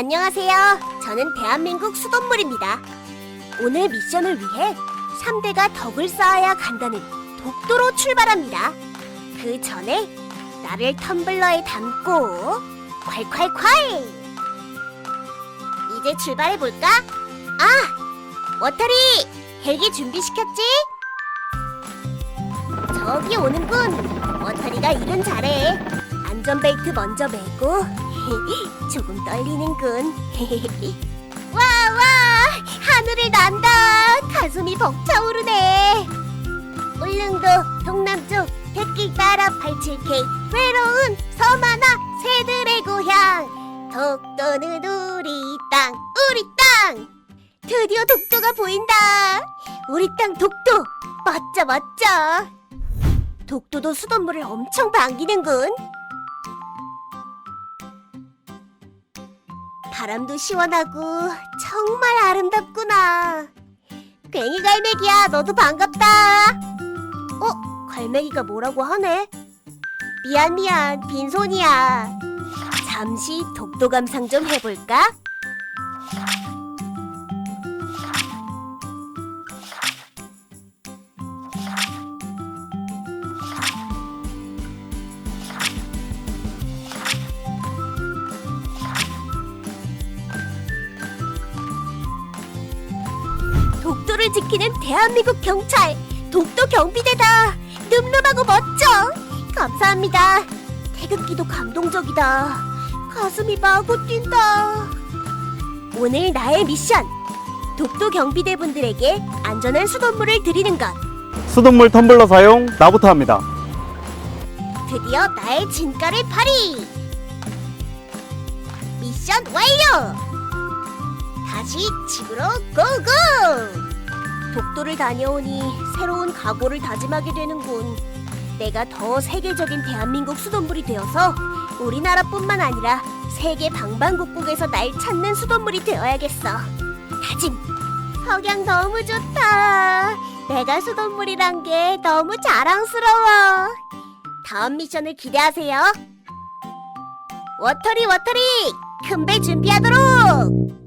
안녕하세요. 저는 대한민국 수돗물입니다. 오늘 미션을 위해 3대가 덕을 쌓아야 간다는 독도로 출발합니다. 그 전에 나를 텀블러에 담고 콸콸콸! 이제 출발해볼까? 아! 워터리! 헬기 준비시켰지? 저기 오는군. 워터리가 일은 잘해. 안전벨트 먼저 매고 조금 떨리는군. 와, 와! 하늘을 난다! 가슴이 벅차오르네! 울릉도 동남쪽 백길 따라 87K 외로운 섬 하나 새들의 고향 독도는 우리 땅 우리 땅 드디어 독도가 보인다 우리 땅 독도 멋져 멋져 독도도 수돗물을 엄청 반기는군 바람도 시원하고 정말 아름답구나 괭이 갈매기야 너도 반갑다 어? 갈매기가 뭐라고 하네? 미안 미안 빈손이야 잠시 독도 감상 좀 해볼까? 독도를 지키는 대한민국 경찰. 독도 경비대다. 늠름하고 멋져. 감사합니다. 태극기도 감동적이다. 가슴이 마구 뛴다. 오늘 나의 미션. 독도 경비대 분들에게 안전한 수돗물을 드리는 것. 수돗물 텀블러 사용 나부터 합니다. 드디어 나의 진가를 발휘! 미션 완료! 다시 집으로 고고 독도를 다녀오니 새로운 각오를 다짐하게 되는군. 내가 더 세계적인 대한민국 수돗물이 되어서 우리나라뿐만 아니라 세계 방방곡곡에서 날 찾는 수돗물이 되어야겠어. 다짐! 석양 너무 좋다. 내가 수돗물이란 게 너무 자랑스러워. 다음 미션을 기대하세요. 워터리 워터리! 큰 배 준비하도록.